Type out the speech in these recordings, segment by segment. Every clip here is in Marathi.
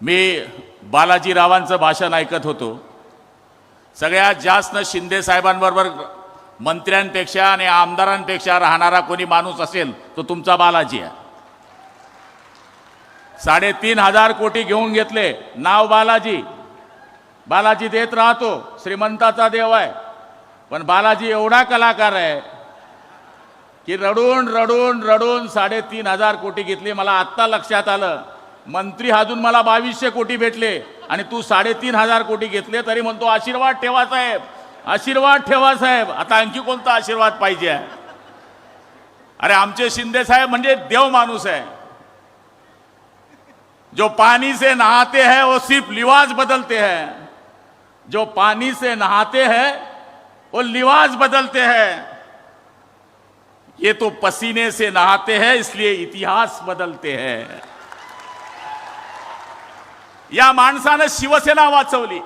मी बालाजीरावांचं भाषण ऐकत होतो. सगळ्यात जास्त शिंदे साहेबांबरोबर मंत्र्यांपेक्षा आणि आमदारांपेक्षा राहणारा कोणी माणूस असेल तो तुमचा बालाजी आहे. साडेतीन हजार कोटी घेऊन घेतले. नाव बालाजी. बालाजी देत राहतो. श्रीमंताचा देव आहे. पण बालाजी एवढा कलाकार आहे की रडून रडून रडून साडेतीन हजार कोटी घेतली. मला आत्ता लक्षात आलं. मंत्री अजून मला बावीसशे कोटी भेटले आणि तू साडेतीन हजार कोटी घेतले तरी म्हणतो आशीर्वाद ठेवा साहेब. आशीर्वाद ठेवा साहेब. आता आणखी कोणता आशीर्वाद पाहिजे आहे? अरे आमचे शिंदे साहेब म्हणजे देव माणूस आहे. जो पानी से नहाते हैं वो सिर्फ लिवाज बदलते हैं. जो पानी से नहाते हैं वो लिवाज बदलते हैं. ये तो पसीने से नहाते हैं इसलिए इतिहास बदलते हैं. या माणसानं शिवसेना वाचवली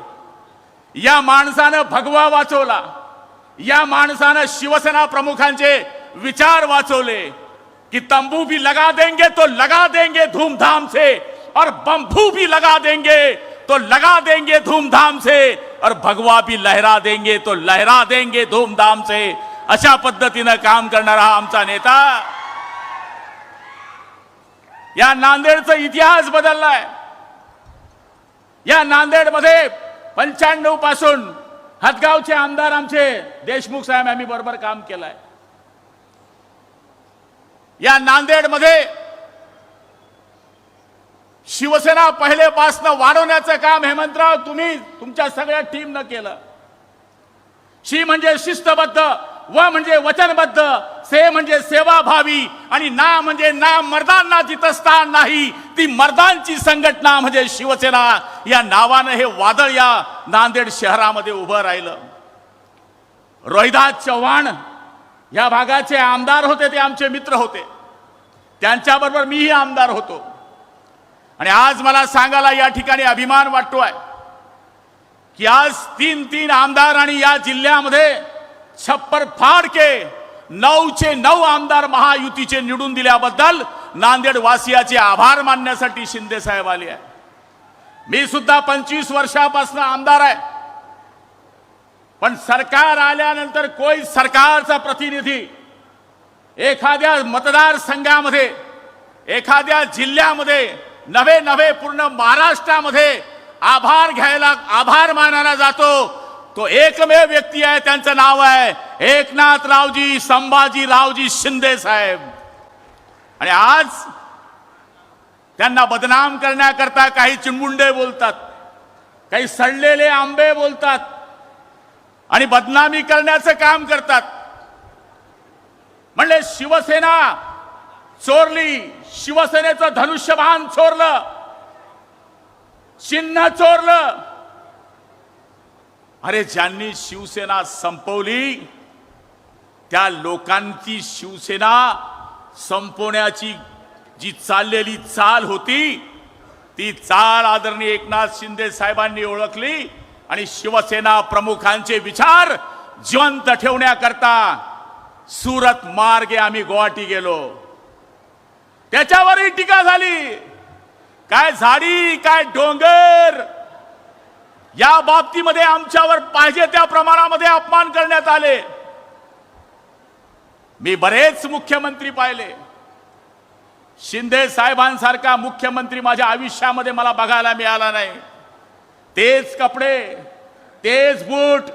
या माणसानं भगवा वाचवला या माणसानं शिवसेना प्रमुखांचे विचार वाचवले कि तंबू भी लगा देंगे तो लगा देंगे धूमधाम से और बंबू भी लगा देंगे तो लगा देंगे धूमधाम से और भगवा भी लहरा देंगे तो लहरा देंगे धूमधाम से। अशा पद्धतीनं काम करणारा आमचा नेता. या नांदेडचा इतिहास बदललाय. या नांदेडमध्ये पंच्याण्णवपासून हदगावचे आमदार आमचे देशमुख साहेब आम्ही बरोबर काम केलंय. या नांदेडमध्ये शिवसेना पहिलेपासनं वाढवण्याचं काम हेमंतराव तुम्ही तुमच्या सगळ्या टीमनं केलं. शी म्हणजे शिस्तबद्ध व म्हणजे वचनबद्ध से म्हणजे सेवाभावी आणि ना म्हणजे ना मर्दांना जिथं स्थान नाही ती मर्दांची संघटना म्हणजे शिवसेना. या नावानं हे वादळ या नांदेड शहरामध्ये उभं राहिलं. रोहिदास चव्हाण या भागाचे आमदार होते ते आमचे मित्र होते. त्यांच्याबरोबर मीही आमदार होतो. आणि आज मला सांगायला या ठिकाणी अभिमान वाटतोय की आज तीन तीन आमदार आणि या जिल्ह्यामध्ये छप्पर फाडके नऊ नऊचे नऊ आमदार महायुतीचे निवडून दिल्याबद्दल नांदेड वासियाचे आभार मानण्यासाठी शिंदे साहेब आले आहे मी सुद्धा पंचवीस वर्षापासून आमदार आहे. पण सरकार आल्यानंतर कोई सरकारचा प्रतिनिधी एखाद्या मतदारसंघामध्ये एखाद्या जिल्ह्यामध्ये नवे नवे पूर्ण महाराष्ट्रामध्ये आभार घ्यायला आभार मानायला जातो. तो एकमेव व्यक्ती आहे त्यांचं नाव आहे एकनाथ रावजी संभाजी रावजी शिंदे साहेब. आणि आज त्यांना बदनाम करण्याकरता काही चिणमुंडे बोलतात काही सडलेले आंबे बोलतात आणि बदनामी करण्याचं काम करतात. म्हणले शिवसेना चोरली शिवसेनेचं धनुष्यबाण चोरलं चिन्ह चोरलं. अरे ज्यांनी शिवसेना संपवली त्या लोकांची शिवसेना संपवण्याची जी चाललेली चाल होती ती चाल आदरणीय एकनाथ शिंदे साहेबांनी ओळखली आणि शिवसेना प्रमुखांचे विचार जिवंत ठेवण्याकरता सुरत मार्गे आम्ही गुवाहाटी गेलो. त्याच्यावरही टीका झाली. काय झाडी काय डोंगर या बाबतीमध्ये आमच्यावर पाहिजे त्या प्रमाणामध्ये अपमान करण्यात आले. मी बरेच मुख्यमंत्री पाहिले. शिंदे साहेबांसारखा मुख्यमंत्री माझ्या आयुष्यामध्ये मला बघायला मिळाला नाही. तेच कपडे तेच बूट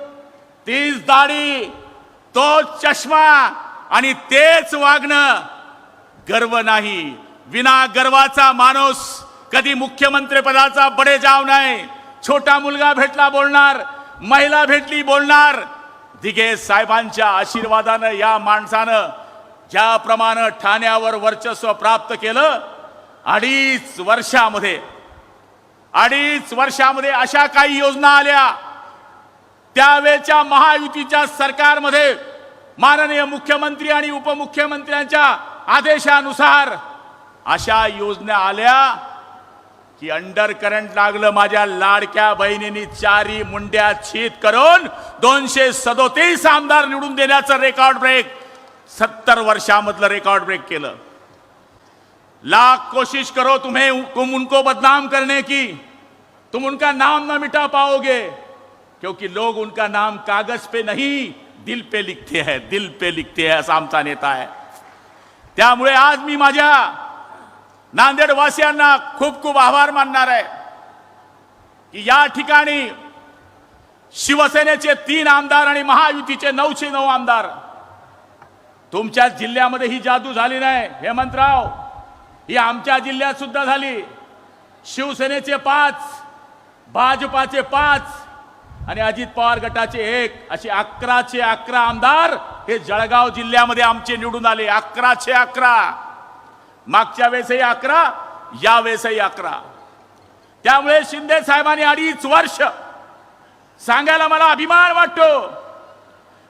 तीच दाढी तोच चष्मा आणि तेच वागणं गर्व नाही. विना गर्वाचा माणूस कधी मुख्यमंत्री पदाचा बडे जाव नाही. छोटा मुलगा भेटला बोलणार महिला भेटली बोलणार दिघे साहेबांच्या आशीर्वादानं या माणसानं ज्याप्रमाणे ठाण्यावर वर्चस्व प्राप्त केलं अडीच वर्षामध्ये अडीच वर्षामध्ये अशा काही योजना आल्या. त्यावेळच्या महायुतीच्या सरकारमध्ये माननीय मुख्यमंत्री आणि उपमुख्यमंत्र्यांच्या आदेशानुसार अशा योजना आल्या. की अंडर करंट लागलं माझ्या लाडक्या बहिणींनी चारी मुंड्या छीत करून दोनशे सदोतीस आमदार निवडून देण्याचं रेकॉर्ड ब्रेक सत्तर वर्षामधलं रेकॉर्ड ब्रेक केलं. लाख कोशिश करो तुम्हें तुम उनको बदनाम करने की. तुम उनका नाम ना मिटा पाओगे क्योंकि लोग उनका नाम कागज पे नहीं दिल पे लिखते हैं दिल पे लिखते हैं असा आमचा नेता आहे त्यामुळे आज मी माझ्या नांदेडवासियांना खूप खूप आभार मानणार आहे की या ठिकाणी शिवसेनेचे तीन आमदार आणि महायुतीचे नऊशे नऊ आमदार. तुमच्या जिल्ह्यामध्ये ही जादू झाली नाही हेमंतराव. ही आमच्या जिल्ह्यात सुद्धा झाली. शिवसेनेचे पाच भाजपाचे पाच आणि अजित पवार गटाचे एक. असे अकराचे अकरा आमदार हे जळगाव जिल्ह्यामध्ये आमचे निवडून आले. अकराचे अकरा. मागच्या वेळेसही अकरा या वेळेसही अकरा. त्यामुळे शिंदे साहेबांनी अडीच वर्ष सांगायला मला अभिमान वाटतो.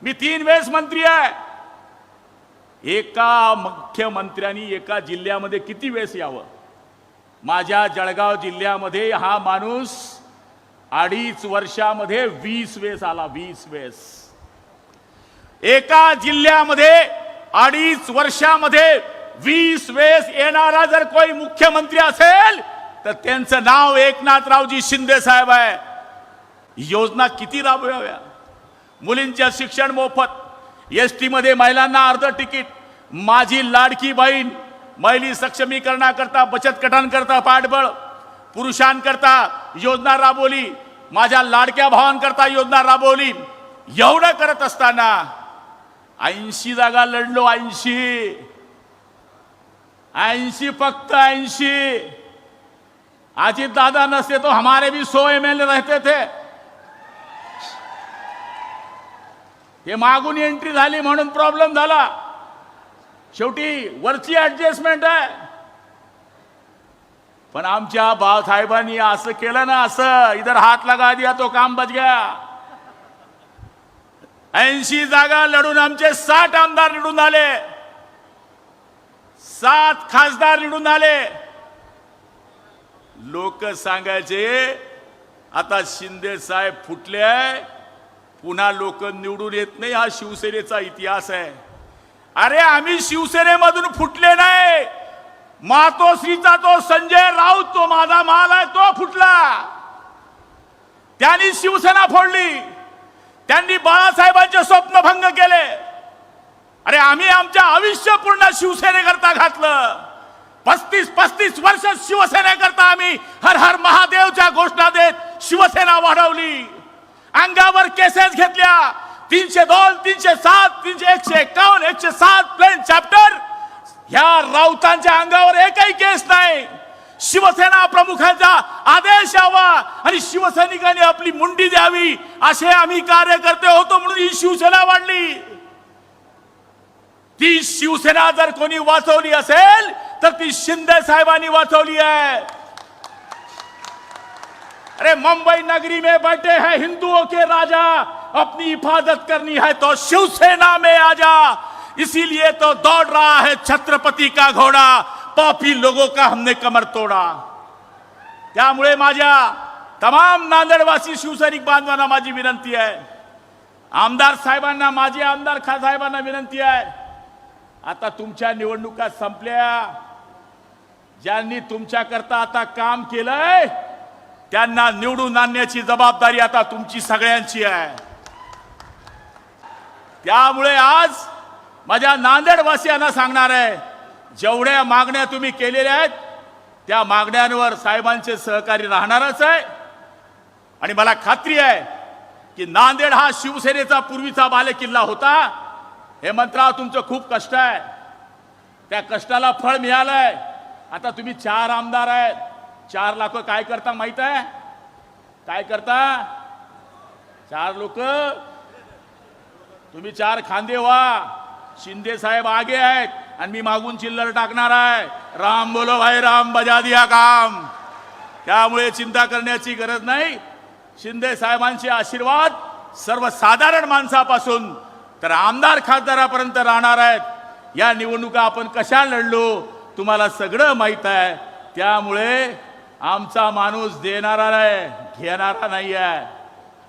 मी तीन वेळेस मंत्री आहे. एका मुख्यमंत्र्यांनी एका जिल्ह्यामध्ये किती वेळेस यावं? माझ्या जळगाव जिल्ह्यामध्ये हा माणूस अडीच वर्षामध्ये वीस वेळेस आला वीस वेळेस. एका जिल्ह्यामध्ये अडीच वर्षामध्ये वीस वेळेस येणारा जर कोणी मुख्यमंत्री असेल तर त्यांचं नाव एकनाथरावजी शिंदे साहेब आहे. योजना किती राबवाव्या? मुलींच्या शिक्षण मोफत एस टीमध्ये महिलांना अर्ध तिकीट माझी लाडकी बहीण महिली सक्षमीकरणाकरता बचत गटांकरता पाठबळ पुरुषांकरता योजना राबवली माझ्या लाडक्या भावांकरता योजना राबवली. एवढं करत असताना ऐंशी जागा लढलो ऐंशी. ऐंशी फक्त ऐंशी. अजित दादा नसते तो हमारे भी सो एम एल रहते थे. हे मागून एंट्री झाली म्हणून प्रॉब्लेम झाला. शेवटी वरची ऍडजस्टमेंट आहे. पण आमच्या बाळासाहेबांनी असं केलं ना असं इधर हात लगा दिया तो काम बच गया. ऐंशी जागा लढून आमचे साठ आमदार निवडून आले. सात खासदार निवडून आले. लोक सांगायचे आता शिंदे साहेब फुटले आहे पुन्हा लोक निवडून येत नाही हा शिवसेनेचा इतिहास आहे. अरे आम्ही शिवसेनेमधून फुटले नाही. मातोश्रीचा तो संजय राऊत तो माझा माल आहे तो फुटला. त्यांनी शिवसेना फोडली. त्यांनी बाळासाहेबांचे स्वप्न भंग केले. अरे आम्ही आमच्या आयुष्य पूर्ण शिवसेनेकरता घातलं. पस्तीस पस्तीस वर्ष शिवसेनेकरता आम्ही हर हर महादेवच्या घोषणा देत शिवसेना वाढवली. अंगावर केसेस घेतल्या. तीनशे दोन तीनशे सात तीनशे एकशे एकावन्न एकशे सात प्लेन चॅप्टर ह्या राऊतांच्या अंगावर एकही केस नाही. शिवसेना प्रमुखांचा आदेश यावा आणि शिवसैनिकांनी आपली मुंडी द्यावी. असे आम्ही कार्यकर्ते होतो म्हणून ही शिवसेना वाढली. ती शिवसेना जर कोणी वाचवली ती शिंदे साहेबांनी वाचवली है अरे मुंबई नगरी में बैठे हैं हिंदुओं के राजा, अपनी हिफाजत करनी है तो शिवसेना में आ जा। इसीलिए तो दौड़ रहा है छत्रपति का घोड़ा, पापी लोगों का हमने कमर तोड़ा। त्यामुळे माझ्या तमाम नांदेडवासी शिवसैनिक बांधवांना माझी विनंती आहे आमदार साहेबांना माझे आमदार खा साहेबांना विनंती आहे आता तुमच्या निवडणुका संपल्या. ज्यांनी तुमच्याकरता आता काम केलंय त्यांना निवडून आणण्याची जबाबदारी आता तुमची सगळ्यांची आहे. त्यामुळे आज माझ्या नांदेडवासियांना सांगणार आहे जेवढ्या मागण्या तुम्ही केलेल्या आहेत त्या मागण्यांवर साहेबांचे सहकारी राहणारच आहे. आणि मला खात्री आहे की नांदेड हा शिवसेनेचा पूर्वीचा बालेकिल्ला होता. हेमंतराव तुमचं खूप कष्ट आहे. त्या कष्टाला फळ मिळालंय. आता तुम्ही चार आमदार आहेत. चार लाख काय करता माहीत आहे? काय करता? चार लोक? तुम्ही चार खांदे व्हा. शिंदे साहेब आगे आहेत आणि मी मागून चिल्लर टाकणार आहे. राम बोलो भाई राम बजा दिया काम. त्यामुळे चिंता करण्याची गरज नाही. शिंदे साहेबांचे आशीर्वाद सर्वसाधारण माणसापासून तर आमदार खासदारापर्यंत राहणार आहेत. या निवडणुका आपण कशा लढलो तुम्हाला सगळं माहीत आहे. त्यामुळे आमचा माणूस देणारा नाही घेणारा नाही आहे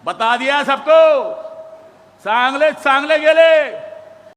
बता दिया सबको. चांगले चांगले गेले.